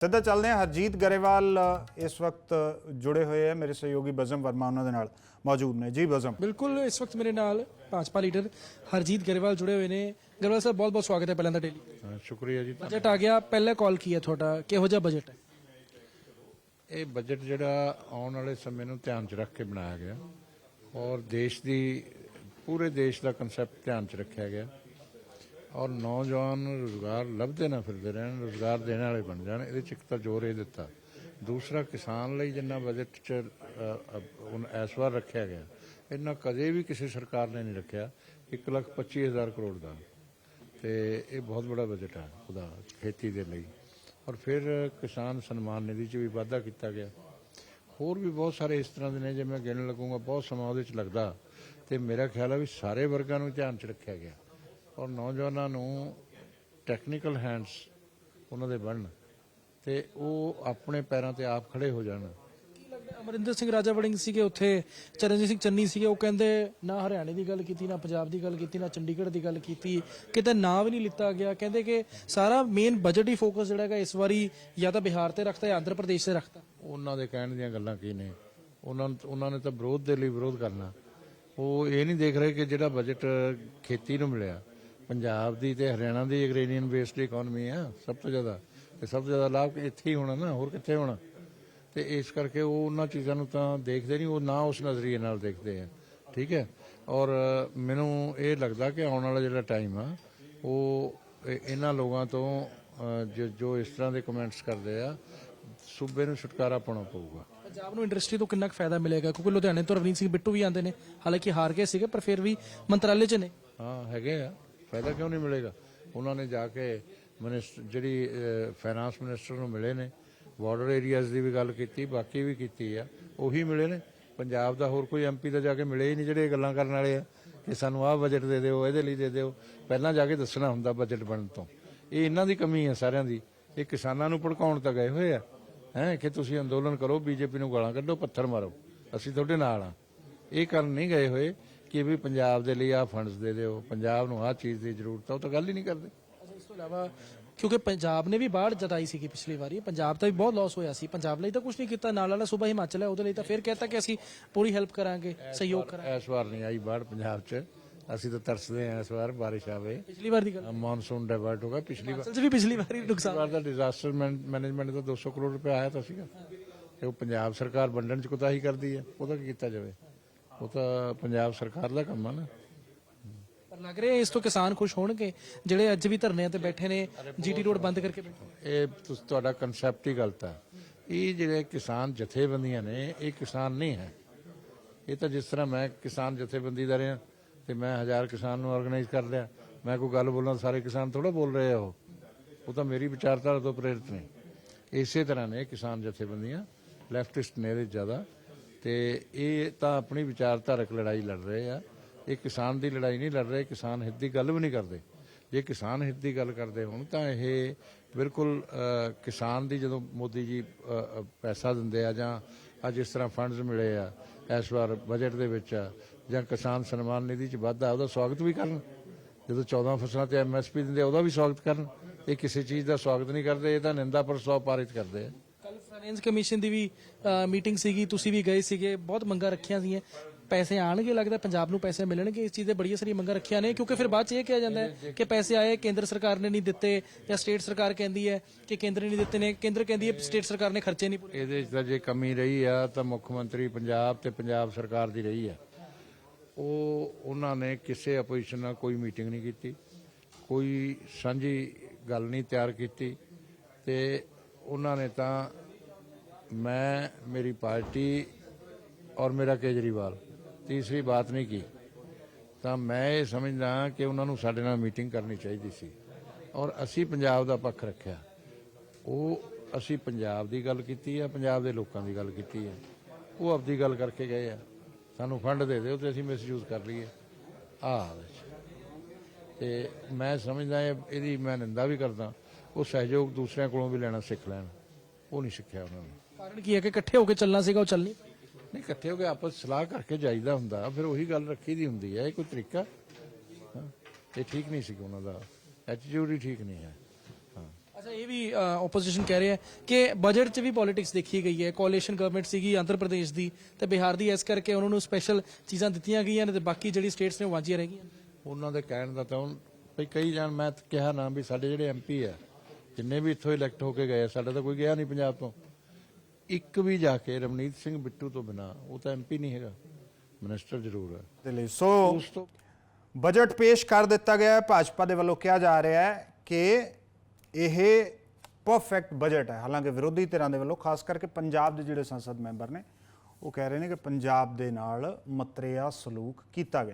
ਸਿੱਧਾ ਚੱਲਦੇ ਹਾਂ। ਹਰਜੀਤ ਗਰੇਵਾਲ ਇਸ ਵਕਤ ਜੁੜੇ ਹੋਏ ਹੈ ਮੇਰੇ ਸਹਿਯੋਗੀ ਬਜ਼ਮ ਵਰਮਾ ਉਹਨਾਂ ਦੇ ਨਾਲ ਮੌਜੂਦ ਨੇ। ਜੀ ਬਜ਼ਮ। ਬਿਲਕੁਲ ਇਸ ਵਕਤ ਮੇਰੇ ਨਾਲ ਭਾਜਪਾ ਲੀਡਰ ਹਰਜੀਤ ਗਰੇਵਾਲ ਜੁੜੇ ਹੋਏ ਨੇ। ਗਰੇਵਾਲ ਸਾਹਿਬ ਬਹੁਤ ਬਹੁਤ ਸਵਾਗਤ ਹੈ ਪਹਿਲਾਂ ਤਾਂ ਡੇਲੀ ਸ਼ੁਕਰੀਆ ਜੀ ਬਜਟ ਆ ਗਿਆ ਪਹਿਲਾ ਕਾਲ ਕੀ ਹੈ ਤੁਹਾਡਾ? ਕਿਹੋ ਜਿਹਾ ਬਜਟ ਹੈ? ਇਹ ਬਜਟ ਜਿਹੜਾ ਆਉਣ ਵਾਲੇ ਸਮੇਂ ਨੂੰ ਧਿਆਨ 'ਚ ਰੱਖ ਕੇ ਬਣਾਇਆ ਗਿਆ। ਔਰ ਦੇਸ਼ ਦੀ ਪੂਰੇ ਦੇਸ਼ ਦਾ ਕਨਸੈਪਟ ਧਿਆਨ 'ਚ ਰੱਖਿਆ ਗਿਆ। ਔਰ ਨੌਜਵਾਨ ਨੂੰ ਰੋਜ਼ਗਾਰ ਲੱਭਦੇ ਨਾ ਫਿਰਦੇ ਰਹਿਣ, ਰੋਜ਼ਗਾਰ ਦੇਣ ਵਾਲੇ ਬਣ ਜਾਣ, ਇਹਦੇ 'ਚ ਇੱਕ ਤਾਂ ਜ਼ੋਰ ਇਹ ਦਿੱਤਾ। ਦੂਸਰਾ, ਕਿਸਾਨ ਲਈ ਜਿੰਨਾ ਬਜਟ 'ਚ ਹੁਣ ਇਸ ਵਾਰ ਰੱਖਿਆ ਗਿਆ, ਇੰਨਾ ਕਦੇ ਵੀ ਕਿਸੇ ਸਰਕਾਰ ਨੇ ਨਹੀਂ ਰੱਖਿਆ 125000 ਕਰੋੜ ਦਾ। ਤੇ ਇਹ ਬਹੁਤ ਬੜਾ ਬਜਟ ਹੈ ਉਹਦਾ ਖੇਤੀ ਦੇ ਲਈ। ਔਰ ਫਿਰ ਕਿਸਾਨ ਸਨਮਾਨ ਨਿਧੀ 'ਚ ਵੀ ਵਾਧਾ ਕੀਤਾ ਗਿਆ। ਹੋਰ ਵੀ ਬਹੁਤ ਸਾਰੇ ਇਸ ਤਰ੍ਹਾਂ ਦੇ ਨੇ, ਜੇ ਮੈਂ ਗਿਣਨ ਲੱਗੂੰਗਾ, ਬਹੁਤ ਸਮਾਂ ਉਹਦੇ 'ਚ ਲੱਗਦਾ। ਤੇ ਮੇਰਾ ਖਿਆਲ ਹੈ ਵੀ ਸਾਰੇ ਵਰਗਾਂ ਨੂੰ ਧਿਆਨ 'ਚ ਰੱਖਿਆ ਗਿਆ। ਔਰ ਨੌਜਵਾਨਾਂ ਨੂੰ ਟੈਕਨੀਕਲ ਹੈਂਡਸ ਉਹਨਾਂ ਦੇ ਬਣਨ ਤੇ ਉਹ ਆਪਣੇ ਪੈਰਾਂ ਤੇ ਆਪ ਖੜੇ ਹੋ ਜਾਣ। ਅਮਰਿੰਦਰ ਸਿੰਘ ਰਾਜਾ ਵੜਿੰਗ ਸੀਗੇ ਉੱਥੇ ਚਰਨਜੀਤ ਸਿੰਘ ਚੰਨੀ ਸੀਗੇ ਉਹ ਕਹਿੰਦੇ ਨਾ ਹਰਿਆਣੇ ਦੀ ਗੱਲ ਕੀਤੀ ਨਾ ਪੰਜਾਬ ਦੀ ਗੱਲ ਕੀਤੀ ਨਾ ਚੰਡੀਗੜ੍ਹ ਦੀ ਗੱਲ ਕੀਤੀ ਕਿਤੇ ਨਾਂ ਵੀ ਨਹੀਂ ਲਿੱਤਾ ਗਿਆ। ਕਹਿੰਦੇ ਕਿ ਸਾਰਾ ਮੇਨ ਬਜਟ ਹੀ ਫੋਕਸ ਜਿਹੜਾ ਹੈਗਾ ਇਸ ਵਾਰੀ ਜਾਂ ਤਾਂ ਬਿਹਾਰ ਤੇ ਰੱਖਤਾ ਜਾਂ ਆਂਧਰਾ ਪ੍ਰਦੇਸ਼ ਤੇ ਰੱਖਤਾ। ਉਹਨਾਂ ਦੇ ਕਹਿਣ ਦੀਆਂ ਗੱਲਾਂ ਕੀ ਨੇ? ਉਹਨਾਂ ਨੂੰ- ਉਹਨਾਂ ਨੇ ਤਾਂ ਵਿਰੋਧ ਦੇ ਲਈ ਵਿਰੋਧ ਕਰਨਾ। ਉਹ ਇਹ ਨਹੀਂ ਦੇਖ ਰਹੇ ਕਿ ਜਿਹੜਾ ਬਜਟ ਖੇਤੀ ਨੂੰ ਮਿਲਿਆ ਪੰਜਾਬ ਦੀ ਤੇ ਹਰਿਆਣਾ ਦੀ ਐਗਰੀਰੀਅਨ ਬੇਸਡ ਇਕਨੋਮੀ ਆ ਸਭ ਤੋਂ ਜ਼ਿਆਦਾ। ਤੇ ਸਭ ਤੋਂ ਜ਼ਿਆਦਾ ਲਾਭ ਇੱਥੇ ਹੀ ਹੋਣਾ ਨਾ ਹੋਰ ਕਿੱਥੇ ਹੋਣਾ? ਤੇ ਇਸ ਕਰਕੇ ਉਹ ਉਹਨਾਂ ਚੀਜ਼ਾਂ ਨੂੰ ਤਾਂ ਦੇਖਦੇ ਨਹੀਂ ਉਹ ਨਾ ਉਸ ਨਜ਼ਰੀਏ ਨਾਲ ਦੇਖਦੇ ਆ। ਠੀਕ ਹੈ? ਔਰ ਮੈਨੂੰ ਇਹ ਲੱਗਦਾ ਕਿ ਆਉਣ ਵਾਲਾ ਜਿਹੜਾ ਟਾਈਮ ਆ ਉਹ ਇਹ- ਇਹਨਾਂ ਲੋਕਾਂ ਤੋਂ ਜੋ ਇਸ ਤਰ੍ਹਾਂ ਦੇ ਕਮੈਂਟਸ ਕਰਦੇ ਆ ਸੂਬੇ ਨੂੰ ਛੁਟਕਾਰਾ ਪਾਉਣਾ ਪਊਗਾ। ਪੰਜਾਬ ਨੂੰ ਇੰਡਸਟਰੀ ਤੋਂ ਕਿੰਨਾ ਕੁ ਫਾਇਦਾ ਮਿਲੇਗਾ? ਕਿਉਂਕਿ ਲੁਧਿਆਣੇ ਤੋਂ ਰਵਨੀਤ ਸਿੰਘ ਬਿੱਟੂ ਵੀ ਆਉਂਦੇ ਨੇ। ਹਾਲਾਂਕਿ ਹਾਰ ਗਏ ਸੀਗੇ ਪਰ ਫਿਰ ਵੀ ਮੰਤਰਾਲੇ 'ਚ ਨੇ। ਹਾਂ ਹੈਗੇ ਆ। ਫਾਇਦਾ ਕਿਉਂ ਨਹੀਂ ਮਿਲੇਗਾ? ਉਹਨਾਂ ਨੇ ਜਾ ਕੇ ਮਿਨਿਸਟਰ ਜਿਹੜੀ ਫਾਈਨਾਂਸ ਮਿਨਿਸਟਰ ਨੂੰ ਮਿਲੇ ਨੇ ਬਾਰਡਰ ਏਰੀਆਜ਼ ਦੀ ਵੀ ਗੱਲ ਕੀਤੀ, ਬਾਕੀ ਵੀ ਕੀਤੀ ਆ, ਉਹੀ ਮਿਲੇ ਨੇ। ਪੰਜਾਬ ਦਾ ਹੋਰ ਕੋਈ ਐਮਪੀ ਤਾਂ ਜਾ ਕੇ ਮਿਲੇ ਹੀ ਨਹੀਂ ਜਿਹੜੇ ਇਹ ਗੱਲਾਂ ਕਰਨ ਵਾਲੇ ਆ, ਕਿ ਸਾਨੂੰ ਆਹ ਬਜਟ ਦੇ ਦਿਓ, ਇਹਦੇ ਲਈ ਦੇ ਦਿਓ। ਪਹਿਲਾਂ ਜਾ ਕੇ ਦੱਸਣਾ ਹੁੰਦਾ ਬਜਟ ਬਣਨ ਤੋਂ। ਇਹ ਇਹਨਾਂ ਦੀ ਕਮੀ ਹੈ ਸਾਰਿਆਂ ਦੀ। ਇਹ ਕਿਸਾਨਾਂ ਨੂੰ ਭੜਕਾਉਣ ਤਾਂ ਗਏ ਹੋਏ ਆ। ਹੈ, ਕਿ ਤੁਸੀਂ ਅੰਦੋਲਨ ਕਰੋ, ਬੀਜੇਪੀ ਨੂੰ ਗਾਲਾਂ ਕੱਢੋ, ਪੱਥਰ ਮਾਰੋ। ਅਸੀਂ ਤੁਹਾਡੇ ਨਾਲ ਆ। ਇਹ ਕਰਨ ਨਹੀਂ ਗਏ ਹੋਏ। ਕਿ ਵੀ ਪੰਜਾਬ ਦੇ ਲਈ ਆਹ ਫੰਡਸ ਦੇ ਦਿਓ ਪੰਜਾਬ ਨੂੰ ਆਹ ਚੀਜ਼ ਦੀ ਜ਼ਰੂਰਤ ਆ ਉਹ ਤਾਂ ਗੱਲ ਹੀ ਨਹੀਂ ਕਰਦੇ। ਅੱਛਾ ਇਸ ਤੋਂ ਇਲਾਵਾ ਕਿਉਂਕਿ ਪੰਜਾਬ ਨੇ ਵੀ ਬਾੜ ਜਤਾਈ ਸੀਗੀ ਪਿਛਲੀ ਵਾਰੀ ਪੰਜਾਬ ਦਾ ਵੀ ਬਹੁਤ ਲਾਸ ਹੋਇਆ ਸੀ ਪੰਜਾਬ ਲਈ ਤਾਂ ਕੁਝ ਨਹੀਂ ਕੀਤਾ ਨਾਲ ਵਾਲਾ ਸੂਬਾ ਹਿਮਾਚਲ ਹੈ ਉਹਦੇ ਲਈ ਤਾਂ ਫਿਰ ਕਹਿਤਾ ਕਿ ਅਸੀਂ ਪੂਰੀ ਹੈਲਪ ਕਰਾਂਗੇ ਸਹਿਯੋਗ ਕਰਾਂਗੇ। ਇਸ ਵਾਰ ਨਹੀਂ ਆਈ ਬਾੜ ਪੰਜਾਬ 'ਚ ਅਸੀਂ ਤਾਂ ਤਰਸਦੇ ਹਾਂ ਇਸ ਵਾਰ ਬਾਰਿਸ਼ ਆਵੇ। ਪਿਛਲੀ ਵਾਰ ਦੀ ਗੱਲ ਮੌਨਸੂਨ ਡਾਇਵਰਟ ਹੋਗਾ ਪਿਛਲੀ ਵਾਰ ਵੀ ਪਿਛਲੀ ਵਾਰੀ ਨੁਕਸਾਨ ਵਾਰ ਦਾ ਡਿਜ਼ਾਸਟਰ ਮੈਨੇਜਮੈਂਟ ਦਾ 200 ਕਰੋੜ ਰੁਪਏ ਆਇਆ ਤਾਂ ਸੀਗਾ। ਤੇ ਉਹ ਪੰਜਾਬ ਸਰਕਾਰ ਵੰਡਣ 'ਚ ਕੋਤਾਹੀ ਕਰਦੀ ਹੈ ਉਹਦਾ ਕੀ ਕੀਤਾ ਜਾਵੇ? ਉਹ ਤਾਂ ਪੰਜਾਬ ਸਰਕਾਰ ਦਾ ਕੰਮ ਆ ਨਾ। ਪਰ ਲੱਗ ਰਿਹਾ ਇਸ ਤੋਂ ਕਿਸਾਨ ਖੁਸ਼ ਹੋਣਗੇ ਜਿਹੜੇ ਅੱਜ ਵੀ ਧਰਨਿਆਂ ਤੇ ਬੈਠੇ ਨੇ ਜੀਟੀ ਰੋਡ ਬੰਦ ਕਰਕੇ ਬੈਠੇ? ਇਹ ਤੁਸੀਂ ਤੁਹਾਡਾ ਕਨਸੈਪਟ ਹੀ ਗਲਤ ਹੈ। ਇਹ ਜਿਹੜੇ ਕਿਸਾਨ ਜਥੇਬੰਦੀਆਂ ਨੇ ਇਹ ਕਿਸਾਨ ਨਹੀਂ ਹੈ। ਇਹ ਤਾਂ ਜਿਸ ਤਰ੍ਹਾਂ ਮੈਂ ਕਿਸਾਨ ਜਥੇਬੰਦੀ ਦਾ ਰਿਹਾ ਤੇ ਮੈਂ ਹਜ਼ਾਰ ਕਿਸਾਨ ਨੂੰ ਆਰਗੇਨਾਈਜ਼ ਕਰ ਲਿਆ ਮੈਂ ਕੋਈ ਗੱਲ ਬੋਲਾਂ ਸਾਰੇ ਕਿਸਾਨ ਥੋੜਾ ਬੋਲ ਰਹੇ ਆ ਉਹ। ਉਹ ਤਾਂ ਮੇਰੀ ਵਿਚਾਰਧਾਰਾ ਤੋਂ ਪ੍ਰੇਰਿਤ ਨੇ। ਇਸੇ ਤਰ੍ਹਾਂ ਨੇ ਕਿਸਾਨ ਜਥੇਬੰਦੀਆਂ ਲੈਫਟਿਸਟ ਨੇ ਇਹਦੇ 'ਚ ਜ਼ਿਆਦਾ। ਤੇ ਇਹ ਤਾਂ ਆਪਣੀ ਵਿਚਾਰਧਾਰਕ ਲੜਾਈ ਲੜ ਰਹੇ ਆ। ਇਹ ਕਿਸਾਨ ਦੀ ਲੜਾਈ ਨਹੀਂ ਲੜ ਰਹੇ ਕਿਸਾਨ ਹਿੱਤ ਦੀ ਗੱਲ ਵੀ ਨਹੀਂ ਕਰਦੇ। ਜੇ ਕਿਸਾਨ ਹਿੱਤ ਦੀ ਗੱਲ ਕਰਦੇ ਹੋਣ ਤਾਂ ਇਹ ਬਿਲਕੁਲ ਕਿਸਾਨ ਦੀ ਜਦੋਂ ਮੋਦੀ ਜੀ ਪੈਸਾ ਦਿੰਦੇ ਆ ਜਾਂ ਅੱਜ ਇਸ ਤਰ੍ਹਾਂ ਫੰਡਸ ਮਿਲੇ ਆ ਇਸ ਵਾਰ ਬਜਟ ਦੇ ਵਿੱਚ ਆ, ਜਾਂ ਕਿਸਾਨ ਸਨਮਾਨ ਨਿਧੀ ਚ ਵਾਧਾ ਉਹਦਾ ਸਵਾਗਤ ਵੀ ਕਰਨ। ਜਦੋਂ 14 ਫਸਲਾਂ ਤੇ ਐਮਐਸਪੀ ਦਿੰਦੇ ਉਹਦਾ ਵੀ ਸਵਾਗਤ ਕਰਨ। ਇਹ ਕਿਸੇ ਚੀਜ਼ ਦਾ ਸਵਾਗਤ ਨਹੀਂ ਕਰਦੇ ਇਹ ਤਾਂ ਨਿੰਦਾ ਪ੍ਰਸਤਾਵ ਪਾਰਿਤ ਕਰਦੇ ਆ। ਕੱਲ ਕਮਿਸ਼ਨ ਦੀ ਵੀ ਮੀਟਿੰਗ ਸੀਗੀ, ਤੁਸੀਂ ਵੀ ਗਏ ਸੀਗੇ, ਬਹੁਤ ਮੰਗਾਂ ਰੱਖੀਆਂ ਸੀਗੀਆਂ। ਪੈਸੇ ਆਣਗੇ ਲੱਗਦਾ, ਪੰਜਾਬ ਨੂੰ ਪੈਸੇ ਮਿਲਣਗੇ, ਇਸ ਚੀਜ਼ ਦੇ ਬੜੀਆਂ ਸਾਰੀਆਂ ਮੰਗਾਂ ਰੱਖੀਆਂ ਨੇ, ਕਿਉਂਕਿ ਫਿਰ ਬਾਅਦ ਚ ਇਹ ਕਿਹਾ ਜਾਂਦਾ ਹੈ ਕਿ ਪੈਸੇ ਆਏ, ਕੇਂਦਰ ਸਰਕਾਰ ਨੇ ਨਹੀਂ ਦਿੱਤੇ, ਜਾਂ ਸਟੇਟ ਸਰਕਾਰ ਕਹਿੰਦੀ ਹੈ ਕਿ ਕੇਂਦਰ ਨੇ ਨਹੀਂ ਦਿੱਤੇ ਨੇ, ਕੇਂਦਰ ਕਹਿੰਦੀ ਹੈ ਸਟੇਟ ਸਰਕਾਰ ਨੇ ਖਰਚੇ ਨਹੀਂ ਪੂਰੇ ਇਹਦੇ 'ਚ ਤਾਂ ਜੇ ਕਮੀ ਰਹੀ ਆ, ਤਾਂ ਮੁੱਖ ਮੰਤਰੀ ਪੰਜਾਬ ਤੇ ਪੰਜਾਬ ਸਰਕਾਰ ਦੀ ਰਹੀ ਆ। ਉਹ, ਉਹਨਾਂ ਨੇ ਕਿਸੇ ਆਪੋਜੀਸ਼ਨ ਨਾਲ ਕੋਈ ਮੀਟਿੰਗ ਨਹੀਂ ਕੀਤੀ, ਕੋਈ ਸਾਂਝੀ ਗੱਲ ਨਹੀਂ ਤਿਆਰ ਕੀਤੀ, ਤੇ ਉਹਨਾਂ ਨੇ ਤਾਂ ਮੈਂ, ਮੇਰੀ ਪਾਰਟੀ ਔਰ ਮੇਰਾ ਕੇਜਰੀਵਾਲ, ਤੀਸਰੀ ਬਾਤ ਨਹੀਂ ਕੀ। ਤਾਂ ਮੈਂ ਇਹ ਸਮਝਦਾ ਕਿ ਉਹਨਾਂ ਨੂੰ ਸਾਡੇ ਨਾਲ ਮੀਟਿੰਗ ਕਰਨੀ ਚਾਹੀਦੀ ਸੀ। ਔਰ ਅਸੀਂ ਪੰਜਾਬ ਦਾ ਪੱਖ ਰੱਖਿਆ। ਉਹ, ਅਸੀਂ ਪੰਜਾਬ ਦੀ ਗੱਲ ਕੀਤੀ ਆ ਪੰਜਾਬ ਦੇ ਲੋਕਾਂ ਦੀ ਗੱਲ ਕੀਤੀ ਆ ਉਹ ਆਪਦੀ ਗੱਲ ਕਰਕੇ ਗਏ ਆ। ਸਾਨੂੰ ਫੰਡ ਦੇ ਦਿਓ ਤੇ ਅਸੀਂ ਮਿਸਯੂਜ਼ ਕਰ ਲਈਏ। ਆ ਵਿੱਚ ਤੇ ਮੈਂ ਸਮਝਦਾ ਇਹ- ਇਹਦੀ ਮੈਂ ਨਿੰਦਾ ਵੀ ਕਰਦਾ। ਉਹ ਸਹਿਯੋਗ ਦੂਸਰਿਆਂ ਕੋਲੋਂ ਵੀ ਲੈਣਾ ਸਿੱਖ ਲੈਣ। ਉਹ ਨਹੀਂ ਸਿੱਖਿਆ ਉਹਨਾਂ ਨੇ। ਕਾਰਨ ਕੀ ਹੈ ਕਿ ਇਕੱਠੇ ਹੋ ਕੇ ਚੱਲਣਾ ਸੀਗਾ ਉਹ ਚੱਲ ਨਹੀਂ ਪਾਏ। ਨਹੀਂ ਇਕੱਠੇ ਹੋ ਕੇ ਆਪਸ ਸਲਾਹ ਕਰਕੇ ਜਾਈਦਾ ਹੁੰਦਾ। ਫਿਰ ਉਹੀ ਗੱਲ ਰੱਖੀ ਦੀ ਹੁੰਦੀ ਹੈ ਇਹ ਕੋਈ ਤਰੀਕਾ? ਹਾਂ, ਇਹ ਠੀਕ ਨਹੀਂ ਸੀ ਉਹਨਾਂ ਦਾ। ਐਟੀਟਿਊਡ ਹੀ ਠੀਕ ਨਹੀਂ ਹੈ। ਹਾਂ। ਅੱਛਾ ਇਹ ਵੀ ਆਪੋਜੀਸ਼ਨ ਕਹਿ ਰਿਹਾ ਹੈ ਕਿ ਬਜਟ 'ਚ ਵੀ ਪੋਲਿਟਿਕਸ ਦੇਖੀ ਗਈ ਹੈ। ਕੋਲੀਸ਼ਨ ਗਵਰਨਮੈਂਟ ਸੀਗੀ ਆਂਧਰ ਪ੍ਰਦੇਸ਼ ਦੀ ਤੇ ਬਿਹਾਰ ਦੀ ਇਸ ਕਰਕੇ ਉਹਨਾਂ ਨੂੰ ਸਪੈਸ਼ਲ ਚੀਜ਼ਾਂ ਦਿੱਤੀਆਂ ਗਈਆਂ ਨੇ ਤੇ ਬਾਕੀ ਜਿਹੜੀ ਸਟੇਟਸ ਨੇ ਉਹ ਵਾਂਝੀਆਂ ਰਹਿ ਗਈਆਂ ਉਹਨਾਂ ਦੇ ਕਹਿਣ ਦਾ ਤਾਂ ਹੁਣ ਵੀ ਕਈ ਜਾਣ ਮੈਂ ਤਾਂ ਕਿਹਾ ਨਾ ਵੀ ਸਾਡੇ ਜਿਹੜੇ ਐਮਪੀ ਆ ਜਿੰਨੇ ਵੀ ਇੱਥੋਂ ਇਲੈਕਟ ਹੋ ਕੇ ਗਏ ਆ, ਸਾਡਾ ਤਾਂ ਕੋਈ ਗਿਆ ਨਹੀਂ ਪੰਜਾਬ ਤੋਂ। ਇੱਕ ਵੀ ਜਾ ਕੇ ਰਮਨੀਤ ਸਿੰਘ ਬਿੱਟੂ ਤੋਂ ਬਿਨਾ ਉਹ ਤਾਂ ਐਮਪੀ ਨਹੀਂ ਹੈਗਾ ਮਿਨਿਸਟਰ ਜ਼ਰੂਰ ਹੈ। ਦੇ ਲਈ ਸੋ ਉਸ ਤੋਂ ਬਜਟ ਪੇਸ਼ ਕਰ ਦਿੱਤਾ ਗਿਆ ਹੈ ਭਾਜਪਾ ਦੇ ਵੱਲੋਂ ਕਿਹਾ ਜਾ ਰਿਹਾ ਹੈ ਕਿ ਇਹ ਪਰਫੈਕਟ ਬਜਟ ਹੈ। ਹਾਲਾਂਕਿ ਵਿਰੋਧੀ ਧਿਰਾਂ ਦੇ ਵੱਲੋਂ ਖਾਸ ਕਰਕੇ ਪੰਜਾਬ ਦੇ ਜਿਹੜੇ ਸੰਸਦ ਮੈਂਬਰ ਨੇ ਉਹ ਕਹਿ ਰਹੇ ਨੇ ਕਿ ਪੰਜਾਬ ਦੇ ਨਾਲ ਮਤਰੇਆ ਸਲੂਕ ਕੀਤਾ ਗਿਆ।